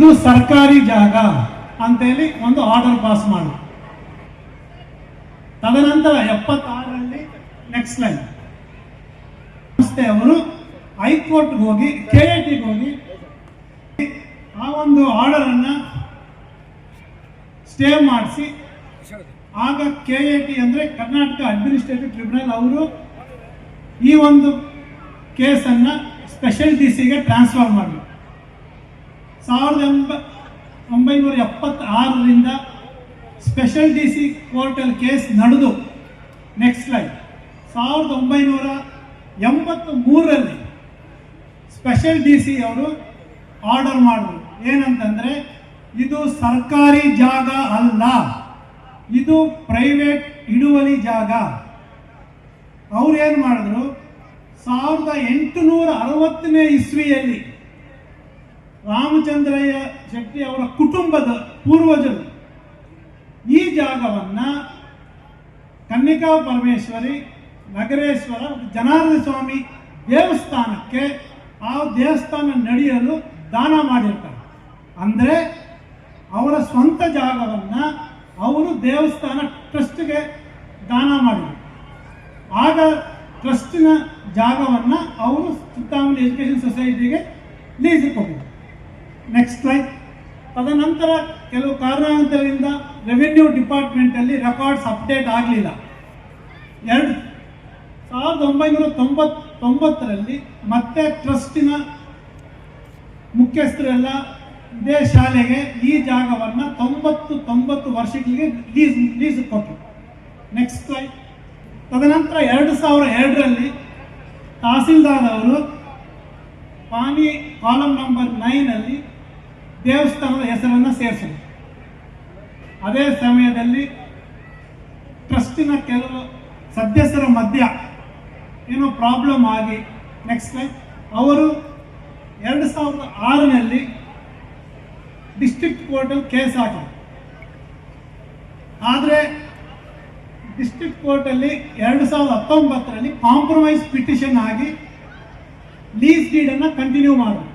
ಇದು ಸರ್ಕಾರಿ ಜಾಗ ಅಂತೇಳಿ ಒಂದು ಆರ್ಡರ್ ಪಾಸ್ ಮಾಡಿ. ತದನಂತರ ಎಪ್ಪತ್ತಾರರಲ್ಲಿ ನೆಕ್ಸ್ಟ್ ಲೈನ್ ಸಂಸ್ಥೆ ಅವರು ಹೈಕೋರ್ಟ್ಗೆ ಹೋಗಿ ಕೆ ಹೋಗಿ ಆ ಒಂದು ಆರ್ಡರ್ ಅನ್ನ ಸ್ಟೇ ಮಾಡಿಸಿ, ಆಗ ಕೆ ಅಂದ್ರೆ ಕರ್ನಾಟಕ ಅಡ್ಮಿನಿಸ್ಟ್ರೇಟಿವ್ ಟ್ರಿಬ್ಯುನಲ್ ಅವರು ಈ ಒಂದು ಕೇಸನ್ನು ಸ್ಪೆಷಲ್ ಡಿ ಟ್ರಾನ್ಸ್ಫರ್ ಮಾಡಿ ಸಾವಿರದ ಎಂಬ ಒಂಬೈನೂರ ಎಪ್ಪತ್ತಾರರಿಂದ ಸ್ಪೆಷಲ್ ಡಿ ಸಿ ಕೋರ್ಟಲ್ಲಿ ಕೇಸ್ ನಡೆದು ನೆಕ್ಸ್ಟ್ ಲೈಫ್ ಸಾವಿರದ ಒಂಬೈನೂರ ಎಂಬತ್ತು ಮೂರರಲ್ಲಿ ಸ್ಪೆಷಲ್ ಡಿ ಸಿ ಅವರು ಆರ್ಡರ್ ಮಾಡಿದ್ರು. ಏನಂತಂದರೆ, ಇದು ಸರ್ಕಾರಿ ಜಾಗ ಅಲ್ಲ, ಇದು ಪ್ರೈವೇಟ್ ಹಿಡುವಳಿ ಜಾಗ. ಅವ್ರು ಏನು ಮಾಡಿದ್ರು, ಸಾವಿರದ ಎಂಟುನೂರ ಅರವತ್ತನೇ ಇಸ್ವಿಯಲ್ಲಿ ರಾಮಚಂದ್ರಯ್ಯ ಶೆಟ್ಟಿ ಅವರ ಕುಟುಂಬದ ಪೂರ್ವಜರು. ಈ ಜಾಗವನ್ನ ಕನ್ನಿಕಾ ಪರಮೇಶ್ವರಿ ನಗರೇಶ್ವರ ಜನಾರ್ದ ಸ್ವಾಮಿ ದೇವಸ್ಥಾನಕ್ಕೆ ಆ ದೇವಸ್ಥಾನ ನಡೆಯಲು ದಾನ ಮಾಡಿರ್ತಾರೆ. ಅಂದರೆ ಅವರ ಸ್ವಂತ ಜಾಗವನ್ನ ಅವರು ದೇವಸ್ಥಾನ ಟ್ರಸ್ಟ್ಗೆ ದಾನ ಮಾಡಿದರು. ಆಗ ಟ್ರಸ್ಟಿನ ಜಾಗವನ್ನು ಅವರು ಚಿತ್ತಾಮಣಿ ಎಜುಕೇಷನ್ ಸೊಸೈಟಿಗೆ ಲೀಸ್ ಕೊಟ್ಟಿದ್ರು ನೆಕ್ಸ್ಟ್ ಲೈನ್ ತದನಂತರ ಕೆಲವು ಕಾರಣಾಂತರದಿಂದ ರೆವಿನ್ಯೂ ಡಿಪಾರ್ಟ್ಮೆಂಟಲ್ಲಿ ರೆಕಾರ್ಡ್ಸ್ ಅಪ್ಡೇಟ್ ಆಗಲಿಲ್ಲ. ಎರಡು, ಸಾವಿರದ ಒಂಬೈನೂರ ತೊಂಬತ್ತೊಂಬತ್ತರಲ್ಲಿ ಮತ್ತೆ ಟ್ರಸ್ಟಿನ ಮುಖ್ಯಸ್ಥರೆಲ್ಲ ಇದೇ ಶಾಲೆಗೆ ಈ ಜಾಗವನ್ನು ತೊಂಬತ್ತು ತೊಂಬತ್ತು ವರ್ಷಗಳಿಗೆ ಲೀಸ್ ಲೀಸ್ ಕೊಟ್ಟರು ನೆಕ್ಸ್ಟ್ ಲೈನ್ ತದನಂತರ ಎರಡು ಸಾವಿರ ಎರಡರಲ್ಲಿ ತಹಸೀಲ್ದಾರ್ ಅವರು ಪಾನಿ ಕಾಲಮ್ ನಂಬರ್ ನೈನಲ್ಲಿ ದೇವಸ್ಥಾನದ ಹೆಸರನ್ನು ಸೇರಿಸಿದರು ಅದೇ ಸಮಯದಲ್ಲಿ ಟ್ರಸ್ಟಿನ ಕೆಲವು ಸದಸ್ಯರ ಮಧ್ಯ ಏನೋ ಪ್ರಾಬ್ಲಮ್ ಆಗಿ ನೆಕ್ಸ್ಟ್ ಟೈಮ್ ಅವರು ಎರಡು ಸಾವಿರದ ಆರರಲ್ಲಿ ಡಿಸ್ಟ್ರಿಕ್ಟ್ ಕೋರ್ಟಲ್ಲಿ ಕೇಸ್ ಹಾಕಿದ್ರು. ಆದರೆ ಡಿಸ್ಟ್ರಿಕ್ಟ್ ಕೋರ್ಟಲ್ಲಿ ಎರಡು ಸಾವಿರದ ಹತ್ತೊಂಬತ್ತರಲ್ಲಿ ಕಾಂಪ್ರಮೈಸ್ ಪಿಟಿಷನ್ ಆಗಿ ಲೀಸ್ ಡೀಡನ್ನು ಕಂಟಿನ್ಯೂ ಮಾಡಿದ್ರು.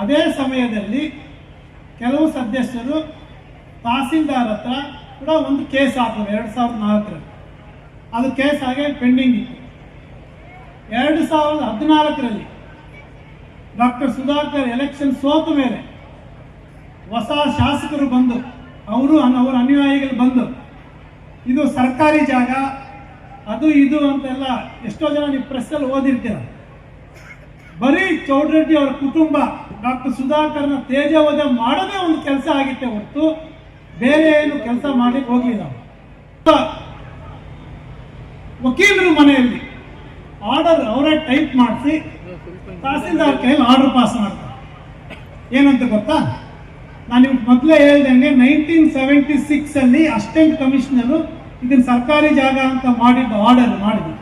ಅದೇ ಸಮಯದಲ್ಲಿ ಕೆಲವು ಸದಸ್ಯರು ತಹಸೀಲ್ದಾರ್ ಹತ್ರ ಕೂಡ ಒಂದು ಕೇಸ್ ಹಾಕಿದ್ರು ಎರಡು ಸಾವಿರದ ನಾಲ್ಕರಲ್ಲಿ. ಅದು ಕೇಸ್ ಹಾಗೆ ಪೆಂಡಿಂಗ್ ಇತ್ತು. ಎರಡು ಸಾವಿರದ ಹದಿನಾಲ್ಕರಲ್ಲಿ ಡಾಕ್ಟರ್ ಸುಧಾಕರ್ ಎಲೆಕ್ಷನ್ ಸೋತ ಮೇಲೆ ಹೊಸ ಶಾಸಕರು ಬಂದು, ಅವರು ಅವರ ಅನುಯಾಯಿಗಳು ಬಂದು, ಇದು ಸರ್ಕಾರಿ ಜಾಗ, ಅದು ಇದು ಅಂತೆಲ್ಲ ಎಷ್ಟೋ ಜನ ನೀವು ಪ್ರೆಸ್ಸಲ್ಲಿ ಓದಿರ್ತೀರ. ಬರೀ ಚೌಡ್ರೆಡ್ಡಿ ಅವರ ಕುಟುಂಬ ಡಾಕ್ಟರ್ ಸುಧಾಕರ್ನ ತೇಜವಧೆ ಮಾಡದೇ ಒಂದು ಕೆಲಸ ಆಗಿತ್ತೆ ಹೊರತು ಬೇರೆ ಏನು ಕೆಲಸ ಮಾಡಲಿಕ್ಕೆ ಹೋಗಲಿಲ್ಲ. ವಕೀಲರು ಮನೆಯಲ್ಲಿ ಆರ್ಡರ್ ಅವರೇ ಟೈಪ್ ಮಾಡಿಸಿ ತಹಸೀಲ್ದಾರ್ ಕೈಯಲ್ಲಿ ಆರ್ಡರ್ ಪಾಸ್ ಮಾಡ್ತಾರೆ. ಏನಂತ ಗೊತ್ತಾ? ನಾನು ನಿಮ್ಗೆ ಮೊದಲೇ ಹೇಳ್ದಂಗೆ ನೈನ್ಟೀನ್ ಸೆವೆಂಟಿ ಸಿಕ್ಸಲ್ಲಿ ಅಸಿಸ್ಟೆಂಟ್ ಕಮಿಷನರು ಇದನ್ನು ಸರ್ಕಾರಿ ಜಾಗ ಅಂತ ಮಾಡಿದ್ದು ಆರ್ಡರ್ ಮಾಡಿದ್ರು.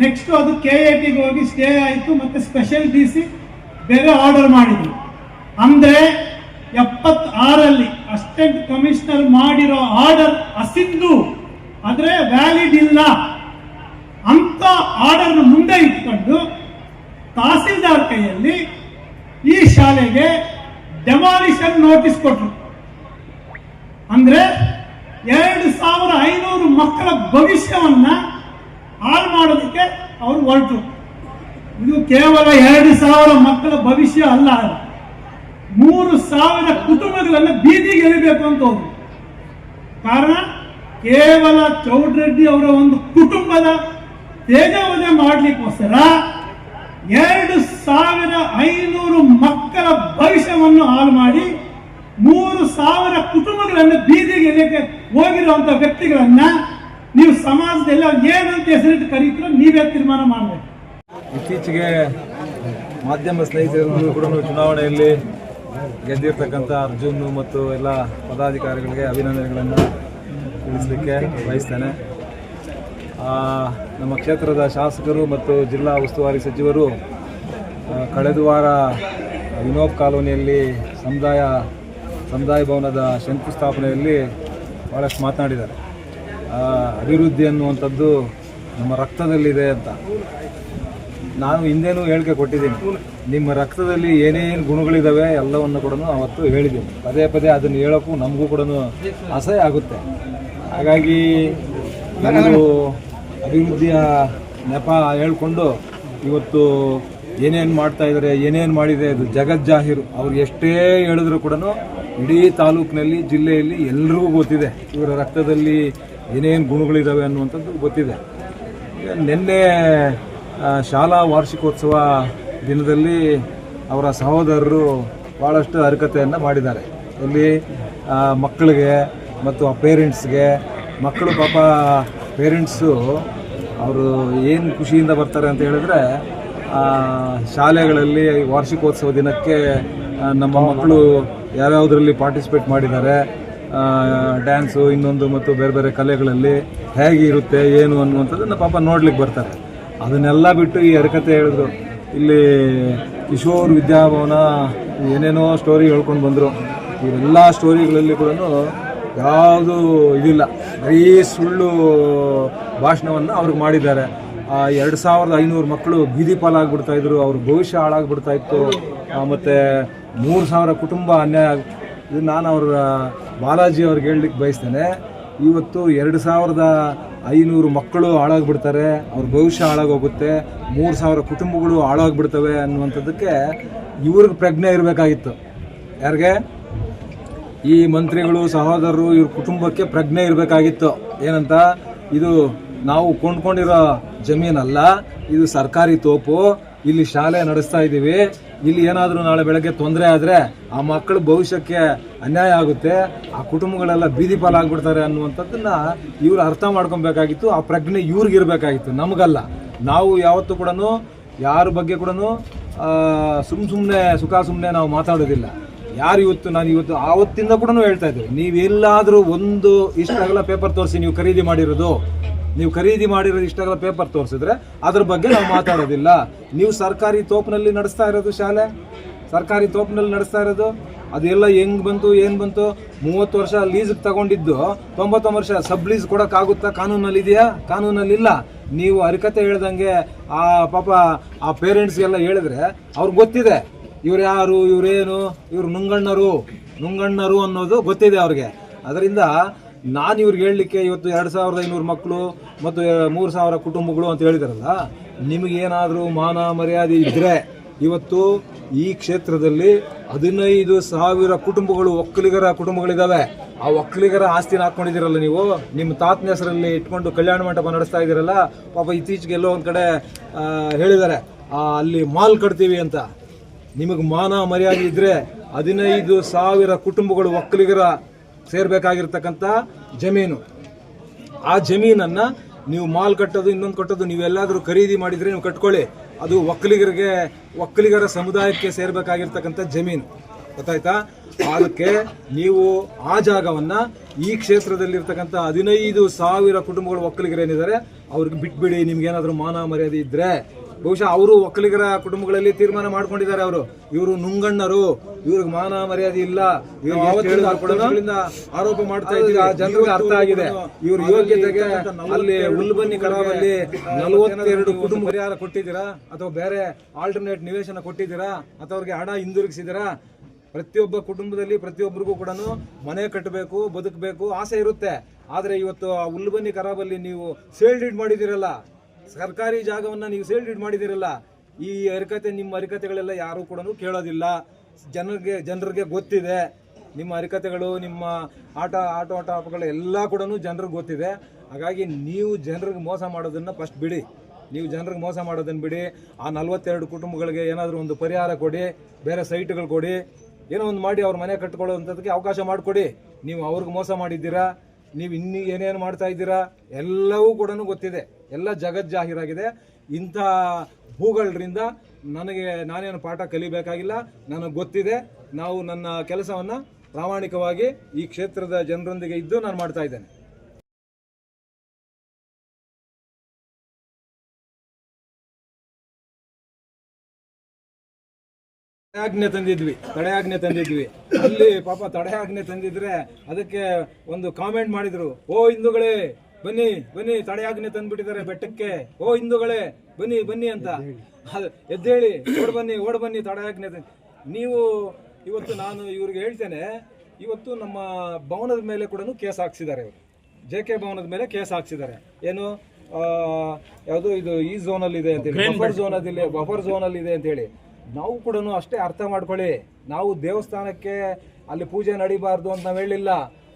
ನೆಕ್ಸ್ಟ್ ಅದು ಕೆ ಎ ಟಿಗೆ ಹೋಗಿ ಸ್ಟೇ ಆಯಿತು, ಮತ್ತೆ ಸ್ಪೆಷಲ್ ಡಿ ಸಿ ಬೇರೆ ಆರ್ಡರ್ ಮಾಡಿದ್ರು. ಅಂದ್ರೆ ಎಪ್ಪತ್ತಾರಲ್ಲಿ ಅಸಿಸ್ಟೆಂಟ್ ಕಮಿಷನರ್ ಮಾಡಿರೋ ಆರ್ಡರ್ ಅಸಿಂಧು, ಆದ್ರೆ ವ್ಯಾಲಿಡ್ ಇಲ್ಲ. ಅಂತ ಆರ್ಡರ್ ಮುಂದೆ ಇಟ್ಕೊಂಡು ತಹಸೀಲ್ದಾರ್ ಕೈಯಲ್ಲಿ ಈ ಶಾಲೆಗೆ ಡೆಮಾಲಿಷನ್ ನೋಟಿಸ್ ಕೊಟ್ರು. ಅಂದ್ರೆ ಎರಡು ಸಾವಿರ ಐನೂರು ಮಕ್ಕಳ ಭವಿಷ್ಯವನ್ನ ಹಾಳು ಮಾಡೋದಕ್ಕೆ ಅವರು ಹೊರಟರು. ಇದು ಕೇವಲ ಎರಡು ಸಾವಿರ ಮಕ್ಕಳ ಭವಿಷ್ಯ ಅಲ್ಲ ಮೂರು ಸಾವಿರ ಕುಟುಂಬಗಳನ್ನು ಬೀದಿಗೆ ಎಳಿಬೇಕು ಅಂತ ಅವರು ಕಾರಣ ಕೇವಲ ಚೌಡ್ರೆಡ್ಡಿ ಅವರ ಒಂದು ಕುಟುಂಬದ ತೇಜವಧೆ ಮಾಡಲಿಕ್ಕೋಸ್ಕರ ಎರಡು ಸಾವಿರ ಐನೂರು ಮಕ್ಕಳ ಭವಿಷ್ಯವನ್ನು ಹಾಳು ಮಾಡಿ ಮೂರು ಸಾವಿರ ಕುಟುಂಬಗಳನ್ನು ಬೀದಿಗೆ ಎಳೆಯಕ್ಕೆ ಹೋಗಿರುವಂತ ವ್ಯಕ್ತಿಗಳನ್ನ ನೀವು ಸಮಾಜದಲ್ಲಿ ಅವ್ರು ಏನಂತ ಹೆಸರಿಟ್ಟು ಕರೀತೀರೋ ನೀವೇ ತೀರ್ಮಾನ ಮಾಡಬೇಕು. ಇತ್ತೀಚೆಗೆ ಮಾಧ್ಯಮ ಸ್ನೇಹಿತರು ಕೂಡ ಚುನಾವಣೆಯಲ್ಲಿ ಗೆದ್ದಿರ್ತಕ್ಕಂಥ ಅರ್ಜುನ್ ಮತ್ತು ಎಲ್ಲ ಪದಾಧಿಕಾರಿಗಳಿಗೆ ಅಭಿನಂದನೆಗಳನ್ನು ತಿಳಿಸಲಿಕ್ಕೆ ಬಯಸ್ತೇನೆ. ನಮ್ಮ ಕ್ಷೇತ್ರದ ಶಾಸಕರು ಮತ್ತು ಜಿಲ್ಲಾ ಉಸ್ತುವಾರಿ ಸಚಿವರು ಕಳೆದ ವಾರ ವಿನೋಬ್ ಕಾಲೋನಿಯಲ್ಲಿ ಸಮುದಾಯ ಸಮುದಾಯ ಭವನದ ಶಂಕುಸ್ಥಾಪನೆಯಲ್ಲಿ ಭಾಳಷ್ಟು ಮಾತನಾಡಿದ್ದಾರೆ. ಅಭಿವೃದ್ಧಿ ಅನ್ನುವಂಥದ್ದು ನಮ್ಮ ರಕ್ತದಲ್ಲಿದೆ ಅಂತ. ನಾನು ಹಿಂದೇನೂ ಹೇಳಿಕೆ ಕೊಟ್ಟಿದ್ದೀನಿ. ನಿಮ್ಮ ರಕ್ತದಲ್ಲಿ ಏನೇನು ಗುಣಗಳಿದ್ದಾವೆ ಎಲ್ಲವನ್ನು ಕೂಡ ಅವತ್ತು ಹೇಳಿದ್ದೀನಿ. ಪದೇ ಪದೇ ಅದನ್ನು ಹೇಳೋಕ್ಕೂ ನಮಗೂ ಕೂಡ ಅಸಹ್ಯ ಆಗುತ್ತೆ. ಹಾಗಾಗಿ ನಾನು ಅಭಿವೃದ್ಧಿಯ ನೆಪ ಹೇಳ್ಕೊಂಡು ಇವತ್ತು ಏನೇನು ಮಾಡ್ತಾ ಇದ್ದಾರೆ ಏನೇನು ಮಾಡಿದೆ ಅದು ಜಗಜ್ಜಾಹೀರು ಅವ್ರು ಎಷ್ಟೇ ಹೇಳಿದ್ರು ಕೂಡ ಇಡೀ ತಾಲೂಕಿನಲ್ಲಿ, ಜಿಲ್ಲೆಯಲ್ಲಿ ಎಲ್ರಿಗೂ ಗೊತ್ತಿದೆ. ಇವರ ರಕ್ತದಲ್ಲಿ ಏನೇನು ಗುಣಗಳಿದ್ದಾವೆ ಅನ್ನುವಂಥದ್ದು ಗೊತ್ತಿದೆ. ನಿನ್ನೆ ಶಾಲಾ ವಾರ್ಷಿಕೋತ್ಸವ ದಿನದಲ್ಲಿ ಅವರ ಸಹೋದರರು ಭಾಳಷ್ಟು ಹರಕತೆಯನ್ನು ಮಾಡಿದ್ದಾರೆ. ಇಲ್ಲಿ ಮಕ್ಕಳಿಗೆ ಮತ್ತು ಆ ಪೇರೆಂಟ್ಸ್ಗೆ, ಮಕ್ಕಳು ಪಾಪ ಪೇರೆಂಟ್ಸು ಅವರು ಏನು ಖುಷಿಯಿಂದ ಬರ್ತಾರೆ ಅಂತ ಹೇಳಿದ್ರೆ ಶಾಲೆಗಳಲ್ಲಿ ವಾರ್ಷಿಕೋತ್ಸವ ದಿನಕ್ಕೆ ನಮ್ಮ ಮಕ್ಕಳು ಯಾವ್ಯಾವುದರಲ್ಲಿ ಪಾರ್ಟಿಸಿಪೇಟ್ ಮಾಡಿದ್ದಾರೆ ಡ್ಯಾನ್ಸು ಇನ್ನೊಂದು ಮತ್ತು ಬೇರೆ ಬೇರೆ ಕಲೆಗಳಲ್ಲಿ ಹೇಗೆ ಇರುತ್ತೆ, ಏನು ಅನ್ನುವಂಥದ್ದನ್ನು ಪಾಪ ನೋಡ್ಲಿಕ್ಕೆ ಬರ್ತಾರೆ. ಅದನ್ನೆಲ್ಲ ಬಿಟ್ಟು ಈ ಹರಕತೆ ಹೇಳಿದ್ರು. ಇಲ್ಲಿ ಕಿಶೋರ್ ವಿದ್ಯಾಭವನ ಏನೇನೋ ಸ್ಟೋರಿ ಹೇಳ್ಕೊಂಡು ಬಂದರು. ಇವೆಲ್ಲ ಸ್ಟೋರಿಗಳಲ್ಲಿ ಕೂಡ ಯಾವುದು ಇದಿಲ್ಲ. ಬರೀ ಸುಳ್ಳು ಭಾಷಣವನ್ನು ಅವ್ರಿಗೆ ಮಾಡಿದ್ದಾರೆ. ಆ, ಎರಡು ಸಾವಿರದ ಐನೂರು ಮಕ್ಕಳು ಬೀದಿ ಪಾಲಾಗ್ಬಿಡ್ತಾ ಇದ್ರು. ಅವ್ರ ಭವಿಷ್ಯ ಹಾಳಾಗ್ಬಿಡ್ತಾ ಇತ್ತು. ಮತ್ತು ಮೂರು ಸಾವಿರ ಕುಟುಂಬ ಅನ್ಯಾಯ ಇದು ನಾನು ಅವ್ರ ಬಾಲಾಜಿ ಅವ್ರಿಗೆ ಹೇಳಲಿಕ್ಕೆ ಬಯಸ್ತೇನೆ. ಇವತ್ತು ಎರಡು ಸಾವಿರದ ಐನೂರು ಮಕ್ಕಳು ಹಾಳಾಗ್ಬಿಡ್ತಾರೆ, ಅವ್ರ ಭವಿಷ್ಯ ಹಾಳಾಗೋಗುತ್ತೆ, ಮೂರು ಸಾವಿರ ಕುಟುಂಬಗಳು ಹಾಳಾಗ್ಬಿಡ್ತವೆ ಅನ್ನುವಂಥದ್ದಕ್ಕೆ ಇವ್ರಿಗೆ ಪ್ರಜ್ಞೆ ಇರಬೇಕಾಗಿತ್ತು. ಯಾರಿಗೆ? ಈ ಮಂತ್ರಿಗಳು, ಸಹೋದರರು, ಇವ್ರ ಕುಟುಂಬಕ್ಕೆ ಪ್ರಜ್ಞೆ ಇರಬೇಕಾಗಿತ್ತು. ಏನಂತ? ಇದು ನಾವು ಕೊಂಡ್ಕೊಂಡಿರೋ ಜಮೀನಲ್ಲ, ಇದು ಸರ್ಕಾರಿ ತೋಪು, ಇಲ್ಲಿ ಶಾಲೆ ನಡೆಸ್ತಾ ಇದ್ದೀವಿ. ಇಲ್ಲಿ ಏನಾದರೂ ನಾಳೆ ಬೆಳಗ್ಗೆ ತೊಂದರೆ ಆದರೆ ಆ ಮಕ್ಕಳ ಭವಿಷ್ಯಕ್ಕೆ ಅನ್ಯಾಯ ಆಗುತ್ತೆ. ಆ ಕುಟುಂಬಗಳೆಲ್ಲ ಬೀದಿ ಪಾಲಾಗ್ಬಿಡ್ತಾರೆ ಅನ್ನುವಂಥದ್ದನ್ನ ಇವರು ಅರ್ಥ ಮಾಡ್ಕೊಬೇಕಾಗಿತ್ತು. ಆ ಪ್ರಜ್ಞೆ ಇವ್ರಿಗಿರಬೇಕಾಗಿತ್ತು ನಮಗಲ್ಲ. ನಾವು ಯಾವತ್ತೂ ಕೂಡ ಯಾರ ಬಗ್ಗೆ ಕೂಡ ಸುಮ್ಮ ಸುಮ್ಮನೆ ಸುಖ ಸುಮ್ಮನೆ ನಾವು ಮಾತಾಡೋದಿಲ್ಲ. ಯಾರು ಇವತ್ತು ನಾನು ಇವತ್ತು ಆವತ್ತಿಂದ ಕೂಡ ಹೇಳ್ತಾ ಇದ್ದೇವೆ. ನೀವೆಲ್ಲಾದರೂ ಒಂದು ಇಷ್ಟಾಗಲ್ಲ ಪೇಪರ್ ತೋರಿಸಿ ನೀವು ಖರೀದಿ ಮಾಡಿರೋದು. ನೀವು ಖರೀದಿ ಮಾಡಿರೋ ಇಷ್ಟಗಳ ಪೇಪರ್ ತೋರಿಸಿದ್ರೆ, ಅದ್ರ ಬಗ್ಗೆ ನಾವು ಮಾತಾಡೋದಿಲ್ಲ. ನೀವು ಸರ್ಕಾರಿ ತೋಪಿನಲ್ಲಿ ನಡೆಸ್ತಾ ಇರೋದು ಶಾಲೆ? ಸರ್ಕಾರಿ ತೋಪಿನಲ್ಲಿ ನಡೆಸ್ತಾ ಇರೋದು? ಅದೆಲ್ಲ ಹೆಂಗ್ ಬಂತು, ಏನ್ ಬಂತು? ಮೂವತ್ತು ವರ್ಷ ಲೀಸ್ಗೆ ತಗೊಂಡಿದ್ದು ತೊಂಬತ್ತೊಂದು ವರ್ಷ ಸಬ್ ಲೀಸ್ ಕೊಡೋಕ್ಕಾಗುತ್ತಾ ಕಾನೂನಲ್ಲಿ ಇದೆಯಾ? ಕಾನೂನಲ್ಲಿ ಇಲ್ಲ. ನೀವು ಹರಿಕತೆ ಹೇಳ್ದಂಗೆ ಆ ಪಾಪ ಆ ಪೇರೆಂಟ್ಸ್ಗೆಲ್ಲ ಹೇಳಿದ್ರೆ ಅವ್ರಿಗೆ ಗೊತ್ತಿದೆ. ಇವ್ರು ಯಾರು ಇವರೇನು ಇವ್ರು ನುಂಗಣ್ಣರು. ನುಂಗಣ್ಣರು ಅನ್ನೋದು ಗೊತ್ತಿದೆ ಅವ್ರಿಗೆ. ಅದರಿಂದ ನಾನು ಇವ್ರಿಗೆ ಹೇಳಲಿಕ್ಕೆ ಇವತ್ತು ಎರಡು ಸಾವಿರದ ಐನೂರು ಮಕ್ಕಳು ಮತ್ತು ಮೂರು ಸಾವಿರ ಕುಟುಂಬಗಳು ಅಂತ ಹೇಳಿದಾರಲ್ಲ ನಿಮಗೇನಾದರೂ ಮಾನ ಮರ್ಯಾದೆ ಇದ್ದರೆ ಇವತ್ತು ಈ ಕ್ಷೇತ್ರದಲ್ಲಿ ಹದಿನೈದು ಸಾವಿರ ಕುಟುಂಬಗಳು, ಒಕ್ಕಲಿಗರ ಕುಟುಂಬಗಳಿದ್ದಾವೆ ಆ ಒಕ್ಕಲಿಗರ ಆಸ್ತಿನ ಹಾಕ್ಕೊಂಡಿದ್ದೀರಲ್ಲ ನೀವು ನಿಮ್ಮ ತಾತನ ಹೆಸರಲ್ಲಿ ಇಟ್ಕೊಂಡು ಕಲ್ಯಾಣ ಮಂಟಪ ನಡೆಸ್ತಾ ಇದ್ದೀರಲ್ಲ, ಪಾಪ ಇತ್ತೀಚೆಗೆ ಎಲ್ಲೋ ಒಂದು ಕಡೆ ಹೇಳಿದ್ದಾರೆ ಅಲ್ಲಿ ಮಾಲ್ ಕಟ್ತೀವಿ ಅಂತ. ನಿಮಗೆ ಮಾನ ಮರ್ಯಾದೆ ಇದ್ದರೆ ಹದಿನೈದು ಸಾವಿರ ಕುಟುಂಬಗಳು, ಒಕ್ಕಲಿಗರ ಸೇರ್ಬೇಕಾಗಿರ್ತಕ್ಕಂಥ ಜಮೀನು. ಆ ಜಮೀನನ್ನ ನೀವು ಮಾಲ್ ಕಟ್ಟೋದು, ಇನ್ನೊಂದು ಕಟ್ಟೋದು, ನೀವೆಲ್ಲಾದರೂ ಖರೀದಿ ಮಾಡಿದ್ರೆ ನೀವು ಕಟ್ಕೊಳ್ಳಿ. ಅದು ಒಕ್ಕಲಿಗರಿಗೆ, ಒಕ್ಕಲಿಗರ ಸಮುದಾಯಕ್ಕೆ ಸೇರ್ಬೇಕಾಗಿರ್ತಕ್ಕಂಥ ಜಮೀನು. ಗೊತ್ತಾಯ್ತಾ? ಅದಕ್ಕೆ ನೀವು ಆ ಜಾಗವನ್ನ ಈ ಕ್ಷೇತ್ರದಲ್ಲಿರ್ತಕ್ಕಂಥ ಹದಿನೈದು ಸಾವಿರ ಕುಟುಂಬಗಳು ಒಕ್ಕಲಿಗರೇನಿದ್ದಾರೆ, ಅವ್ರಿಗೆ ಬಿಟ್ಬಿಡಿ, ನಿಮ್ಗೇನಾದ್ರೂ ಮಾನ ಮರ್ಯಾದೆ ಇದ್ರೆ. ಬಹುಶಃ ಅವರು ಒಕ್ಕಲಿಗರ ಕುಟುಂಬಗಳಲ್ಲಿ ತೀರ್ಮಾನ ಮಾಡ್ಕೊಂಡಿದ್ದಾರೆ ಅವರು. ಇವರು ನುಂಗಣ್ಣರು. ಇವ್ರಿಗೆ ಮಾನ ಮರ್ಯಾದೆ ಇಲ್ಲ. ಆರೋಪ ಮಾಡ್ತಾ ಇದ್ದೀವಿ. ಜನರಿಗೆ ಅರ್ಥ ಆಗಿದೆ. ಇವ್ರ ಯೋಗ್ಯತೆಗೆ ಅಲ್ಲಿ ಹುಲ್ಬನ್ನಿ ಕರಾವಲ್ಲಿ ನಲವತ್ತೆರಡು ಕುಟುಂಬ ಪರಿಹಾರ ಕೊಟ್ಟಿದ್ದೀರಾ? ಅಥವಾ ಬೇರೆ ಆಲ್ಟರ್ನೇಟ್ ನಿವೇಶನ ಕೊಟ್ಟಿದ್ದೀರಾ? ಅಥವಾ ಅವ್ರಿಗೆ ಹಣ ಹಿಂದಿರುಗಿಸಿದ್ದೀರಾ? ಪ್ರತಿಯೊಬ್ಬ ಕುಟುಂಬದಲ್ಲಿ ಪ್ರತಿಯೊಬ್ಬರಿಗೂ ಕೂಡ ಮನೆ ಕಟ್ಟಬೇಕು ಬದುಕಬೇಕು ಆಸೆ ಇರುತ್ತೆ. ಆದರೆ ಇವತ್ತು ಆ ಹುಲ್ಬನ್ನಿ ಕರಾಬಲ್ಲಿ ನೀವು ಸೇಲ್ ಡೀಡ್ ಮಾಡಿದಿರಲ್ಲ ಸರ್ಕಾರಿ ಜಾಗವನ್ನ ನೀವು ಸೇಲ್ ಡೀಡ್ ಮಾಡಿದಿರಲ್ಲ ಈ ಹರಿಕತೆ, ನಿಮ್ಮ ಹರಿಕತೆಗಳೆಲ್ಲ ಯಾರು ಕೂಡ ಕೇಳೋದಿಲ್ಲ. ಜನರಿಗೆ ಜನರಿಗೆ ಗೊತ್ತಿದೆ. ನಿಮ್ಮ ಹರಿಕತೆಗಳು, ನಿಮ್ಮ ಆಟ, ಆಟೋ ಆಟಗಳು ಎಲ್ಲ ಕೂಡ ಜನರಿಗೆ ಗೊತ್ತಿದೆ. ಹಾಗಾಗಿ ನೀವು ಜನರಿಗೆ ಮೋಸ ಮಾಡೋದನ್ನ ಫಸ್ಟ್ ಬಿಡಿ. ನೀವು ಜನರಿಗೆ ಮೋಸ ಮಾಡೋದನ್ನ ಬಿಡಿ. ಆ ನಲವತ್ತೆರಡು ಕುಟುಂಬಗಳಿಗೆ ಏನಾದರೂ ಒಂದು ಪರಿಹಾರ ಕೊಡಿ, ಬೇರೆ ಸೈಟ್ಗಳು ಕೊಡಿ, ಏನೋ ಒಂದು ಮಾಡಿ ಅವ್ರ ಮನೆ ಕಟ್ಕೊಳ್ಳೋಂಥದ್ದಕ್ಕೆ ಅವಕಾಶ ಮಾಡಿಕೊಡಿ. ನೀವು ಅವ್ರಿಗೆ ಮೋಸ ಮಾಡಿದ್ದೀರಾ? ನೀವು ಇನ್ನೂ ಏನೇನು ಮಾಡ್ತಾ ಇದ್ದೀರಾ, ಎಲ್ಲವೂ ಕೂಡ ಗೊತ್ತಿದೆ. ಎಲ್ಲ ಜಗತ್ ಜಾಹೀರಾಗಿದೆ. ಇಂಥ ಭೂಗಳರಿಂದ ನನಗೆ ನಾನೇನು ಪಾಠ ಕಲಿಬೇಕಾಗಿಲ್ಲ, ನನಗೆ ಗೊತ್ತಿದೆ. ನಾವು ನನ್ನ ಕೆಲಸವನ್ನು ಪ್ರಾಮಾಣಿಕವಾಗಿ ಈ ಕ್ಷೇತ್ರದ ಜನರೊಂದಿಗೆ ಇದ್ದು ನಾನು ಮಾಡ್ತಾ ಇದ್ದೇನೆ. ತಡೆಯಾಜ್ಞೆ ತಂದಿದ್ವಿ ತಡೆಯಾಜ್ಞೆ ತಂದಿದ್ವಿ. ಅಲ್ಲಿ ಪಾಪ ತಡೆಯಾಜ್ಞೆ ತಂದಿದ್ರೆ ಅದಕ್ಕೆ ಒಂದು ಕಾಮೆಂಟ್ ಮಾಡಿದ್ರು ಓ ಹಿಂದೂಗಳೇ ಬನ್ನಿ ಬನ್ನಿ ತಡೆಯಾಜ್ಞೆ ತಂದ್ಬಿಟ್ಟಿದ್ದಾರೆ ಬೆಟ್ಟಕ್ಕೆ. ಓ ಹಿಂದೂಗಳೇ ಬನ್ನಿ ಬನ್ನಿ ಅಂತ. ಎದ್ದೇಳಿ ಓಡ್ ಬನ್ನಿ ಓಡ್ ಬನ್ನಿ ತಡೆಯಾಜ್ಞೆ ನೀವು ಇವತ್ತು ನಾನು ಇವ್ರಿಗೆ ಹೇಳ್ತೇನೆ ಇವತ್ತು ನಮ್ಮ ಭವನದ ಮೇಲೆ ಕೂಡ ಕೇಸ್ ಹಾಕ್ಸಿದ್ದಾರೆ ಇವರು. ಜೆ ಕೆ ಭವನದ ಮೇಲೆ ಕೇಸ್ ಹಾಕ್ಸಿದ್ದಾರೆ. ಏನು? ಆ, ಯಾವುದು ಇದು ಈ ಝೋನಲ್ಲಿ ಇದೆ ಅಂತ ಹೇಳಿ ಬಫರ್ ಝೋನ್ ಅದಿಲ್ಲ ಬಫರ್ ಝೋನ್ ಅಲ್ಲಿ ಇದೆ ಅಂತ ಹೇಳಿ. ನಾವು ಕೂಡ ಅಷ್ಟೇ ಅರ್ಥ ಮಾಡ್ಕೊಳ್ಳಿ. ನಾವು ದೇವಸ್ಥಾನಕ್ಕೆ ಅಲ್ಲಿ ಪೂಜೆ ನಡಿಬಾರ್ದು ಅಂತ ನಾವು ಹೇಳಿಲ್ಲ.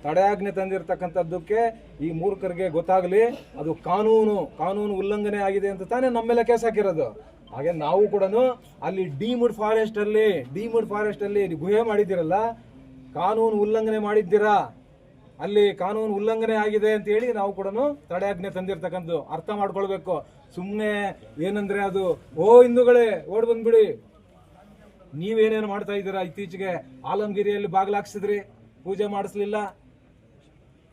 ತಡೆಯಾಜ್ಞೆ ತಂದಿರತಕ್ಕಂಥದ್ದಕ್ಕೆ ಈ ಮೂರ್ಖರಿಗೆ ಗೊತ್ತಾಗಲಿ. ಅದು ಕಾನೂನು ಕಾನೂನು ಉಲ್ಲಂಘನೆ ಆಗಿದೆ ಅಂತ ತಾನೇ ನಮ್ಮ ಮೇಲೆ ಕೇಸ್ ಹಾಕಿರೋದು. ಹಾಗೆ ನಾವು ಕೂಡ ಅಲ್ಲಿ ಡಿಮುಡ್ ಫಾರೆಸ್ಟ್ ಅಲ್ಲಿ, ಡಿಮುಡ್ ಫಾರೆಸ್ಟ್ ಅಲ್ಲಿ ಗುಹೆ ಮಾಡಿದ್ದೀರಲ್ಲ, ಕಾನೂನು ಉಲ್ಲಂಘನೆ ಮಾಡಿದ್ದೀರಾ? ಅಲ್ಲಿ ಕಾನೂನು ಉಲ್ಲಂಘನೆ ಆಗಿದೆ ಅಂತ ಹೇಳಿ ನಾವು ಕೂಡ ತಡೆಯಾಜ್ಞೆ ತಂದಿರ್ತಕ್ಕಂಥದ್ದು. ಅರ್ಥ ಮಾಡ್ಕೊಳ್ಬೇಕು. ಸುಮ್ಮನೆ ಏನಂದ್ರೆ ಅದು, ಓ ಹಿಂದೂಗಳೇ, ಓಡ್ ಬಂದ್ಬಿಡಿ. ನೀವೇನೇನು ಮಾಡ್ತಾ ಇದ್ದೀರಾ ಇತ್ತೀಚೆಗೆ ಆಲಮಗಿರಿಯಲ್ಲಿ ಬಾಗಿಲಾಕ್ಸಿದ್ರಿ? ಪೂಜೆ ಮಾಡಿಸ್ಲಿಲ್ಲ?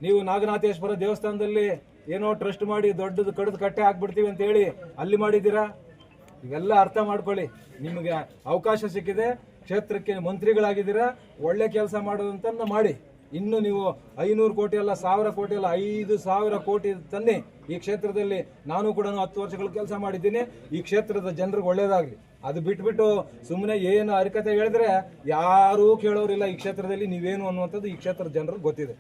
ನೀವು ನಾಗನಾಥೇಶ್ವರ ದೇವಸ್ಥಾನದಲ್ಲಿ ಏನೋ ಟ್ರಸ್ಟ್ ಮಾಡಿ ದೊಡ್ಡದು ಕಡಿದು ಕಟ್ಟೆ ಹಾಕ್ಬಿಡ್ತೀವಿ ಅಂತ ಹೇಳಿ ಅಲ್ಲಿ ಮಾಡಿದ್ದೀರಾ? ಇವೆಲ್ಲ ಅರ್ಥ ಮಾಡ್ಕೊಳ್ಳಿ. ನಿಮಗೆ ಅವಕಾಶ ಸಿಕ್ಕಿದೆ, ಕ್ಷೇತ್ರಕ್ಕೆ ಮಂತ್ರಿಗಳಾಗಿದ್ದೀರಾ, ಒಳ್ಳೆ ಕೆಲಸ ಮಾಡೋದಂತ ಮಾಡಿ. ಇನ್ನು ನೀವು ಐನೂರು ಕೋಟಿ ಅಲ್ಲ, ಸಾವಿರ ಕೋಟಿ ಅಲ್ಲ, ಐದು ಸಾವಿರ ಕೋಟಿ ತನ್ನಿ ಈ ಕ್ಷೇತ್ರದಲ್ಲಿ ನಾನು ಕೂಡ ಹತ್ತು ವರ್ಷಗಳ ಕೆಲಸ ಮಾಡಿದ್ದೀನಿ. ಈ ಕ್ಷೇತ್ರದ ಜನರಿಗೆ ಒಳ್ಳೇದಾಗ್ಲಿ. ಅದು ಬಿಟ್ಬಿಟ್ಟು ಸುಮ್ಮನೆ ಏನು ಹರಿಕತೆ ಹೇಳಿದ್ರೆ ಯಾರೂ ಕೇಳೋರಿಲ್ಲ ಈ ಕ್ಷೇತ್ರದಲ್ಲಿ ನೀವೇನು ಅನ್ನುವಂಥದ್ದು ಈ ಕ್ಷೇತ್ರದ ಜನರಿಗೆ ಗೊತ್ತಿದೆ.